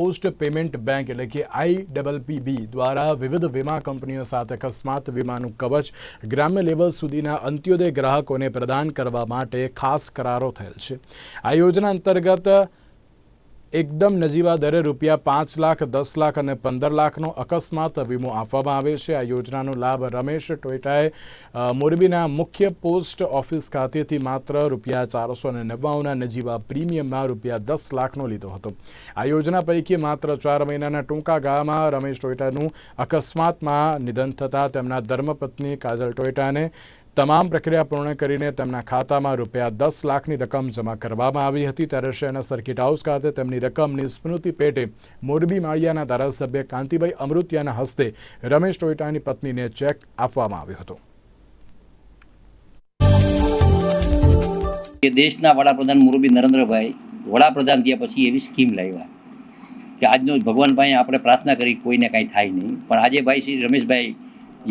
Post payment bank એટલે કે આઈડબલપીબી દ્વારા વિવિધ વીમા કંપનીઓ સાથે અકસ્માત વીમાનું કવચ ગ્રામ્ય લેવલ સુધીના અંત્યોદય ગ્રાહકોને પ્રદાન કરવા માટે ખાસ કરારો થયેલ છે. આ યોજના અંતર્ગત એકદમ નજીવા દરે રૂપિયા પાંચ લાખ, દસ લાખ અને પંદર લાખનો અકસ્માત વીમો આપવામાં આવે છે. આ યોજનાનો લાભ રમેશ ટોયટાએ મોરબીના મુખ્ય પોસ્ટ ઓફિસ ખાતેથી માત્ર રૂપિયા ચારસો અને નવ્વાણુંના નજીવા પ્રીમિયમમાં રૂપિયા દસ લાખનો લીધો હતો. આ યોજના પૈકી માત્ર ચાર મહિનાના ટૂંકા ગાળામાં રમેશ ટોયટાનું અકસ્માતમાં નિધન થતાં તેમના ધર્મપત્ની કાજલ ટોયટાને તમામ પ્રક્રિયા પૂર્ણ કરીને તેમના ખાતામાં રૂપિયા દસ લાખની રકમ જમા કરવામાં આવી હતી ત્યારે શહેરના સર્કિટ હાઉસ ખાતે તેમની રકમની સ્મૃતિ પેટે મોરબી માળિયાના ધારાસભ્ય કાંતિભાઈ અમૃતિયાના હસ્તે રમેશ ટોયટાની પત્નીને ચેક આપવામાં આવ્યો હતો. કે દેશના વડાપ્રધાન મોરબી નરેન્દ્રભાઈ વડાપ્રધાન થયા પછી એવી સ્કીમ લાવ્યા કે આજનો ભગવાન ભાઈ આપણે પ્રાર્થના કરી કોઈને કાંઈ થાય નહીં. પણ આજે ભાઈ શ્રી રમેશભાઈ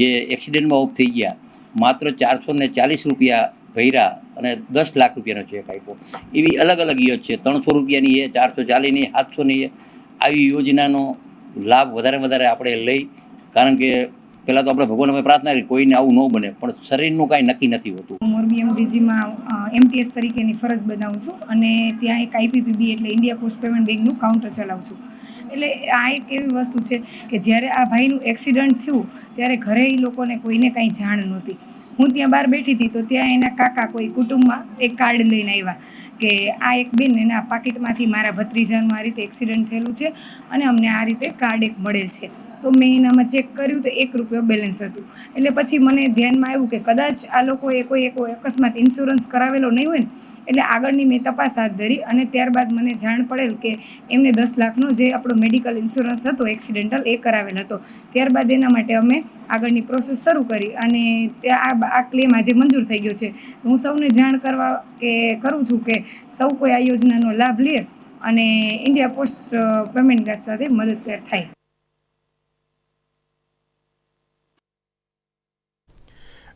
જે એક્સિડન્ટમાં ઓફ થઈ ગયા માત્ર ચારસો ને ચાલીસ રૂપિયા ભર્યા અને દસ લાખ રૂપિયાનો ચેક આપ્યો. એવી અલગ અલગ યોજ છે. ત્રણસો રૂપિયાની એ, ચારસો ચાલીસની સાતસોની એ. આવી યોજનાનો લાભ વધારે વધારે આપણે લઈ, કારણ કે પહેલાં તો આપણે ભગવાન પાસે પ્રાર્થના કરી, કોઈને આવું ન બને, પણ શરીરનું કાંઈ નક્કી નથી હોતું. મોરબી એમડીજીમાં એમટીએસ તરીકેની ફરજ બનાવું છું અને ત્યાં એક આઈપીપીબી એટલે ઇન્ડિયા પોસ્ટ પેમેન્ટ બેંકનું કાઉન્ટર ચલાવું છું. એટલે આ એક એવી વસ્તુ છે કે જ્યારે આ ભાઈનું એક્સિડન્ટ થયું, ત્યારે ઘરે એ લોકોને કોઈને કાંઈ જાણ નહોતી. હું ત્યાં બહાર બેઠી હતી તો ત્યાં એના કાકા કોઈ કુટુંબમાં એક કાર્ડ લઈને આવ્યા. કે આ એક બેન એના પાકીટમાંથી મારા ભત્રીજાનું આ રીતે એક્સિડન્ટ થયેલું છે અને અમને આ રીતે કાર્ડ એક મળેલ છે. તો મેં એનામાં ચેક કર્યું તો એક રૂપિયો બેલેન્સ હતું. એટલે પછી મને ધ્યાનમાં આવ્યું કે કદાચ આ લોકોએ કોઈ એક અકસ્માત ઇન્સ્યોરન્સ કરાવેલો નહીં હોય ને, એટલે આગળની મેં તપાસ હાથ ધરી અને ત્યારબાદ મને જાણ પડેલ કે એમને દસ લાખનો જે આપણો મેડિકલ ઇન્સ્યોરન્સ હતો એક્સિડેન્ટલ એ કરાવેલ હતો. ત્યારબાદ એના માટે અમે આગળની પ્રોસેસ શરૂ કરી અને ત્યાં આ આ ક્લેમ આજે મંજૂર થઈ ગયો છે. હું સૌને જાણ કરવા કે કરું છું કે સૌ કોઈ આ યોજનાનો લાભ લે અને ઇન્ડિયા પોસ્ટ પેમેન્ટ કાર્ડ સાથે મદદગાર થાય.